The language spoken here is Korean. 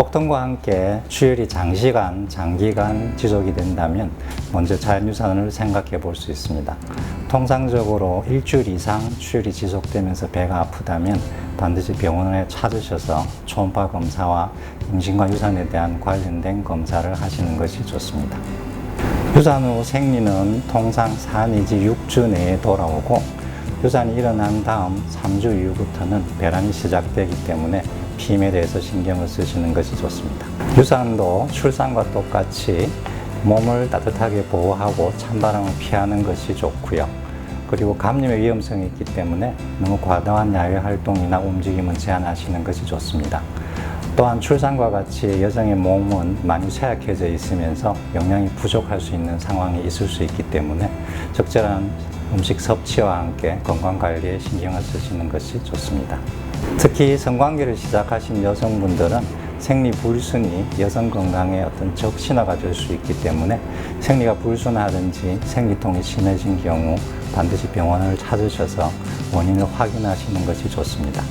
복통과 함께 출혈이 장시간, 장기간 지속이 된다면 먼저 자연유산을 생각해 볼 수 있습니다. 통상적으로 일주일 이상 출혈이 지속되면서 배가 아프다면 반드시 병원에 찾으셔서 초음파 검사와 임신과 유산에 대한 관련된 검사를 하시는 것이 좋습니다. 유산 후 생리는 통상 4 내지 6주 내에 돌아오고 유산이 일어난 다음 3주 이후부터는 배란이 시작되기 때문에 피임에 대해서 신경을 쓰시는 것이 좋습니다. 유산도 출산과 똑같이 몸을 따뜻하게 보호하고 찬바람을 피하는 것이 좋고요. 그리고 감염의 위험성이 있기 때문에 너무 과도한 야외 활동이나 움직임은 제한하시는 것이 좋습니다. 또한 출산과 같이 여성의 몸은 많이 쇠약해져 있으면서 영양이 부족할 수 있는 상황이 있을 수 있기 때문에 적절한 음식 섭취와 함께 건강 관리에 신경을 쓰시는 것이 좋습니다. 특히 성관계를 시작하신 여성분들은 생리 불순이 여성 건강에 어떤 적신호가 될 수 있기 때문에 생리가 불순하든지 생리통이 심해진 경우 반드시 병원을 찾으셔서 원인을 확인하시는 것이 좋습니다.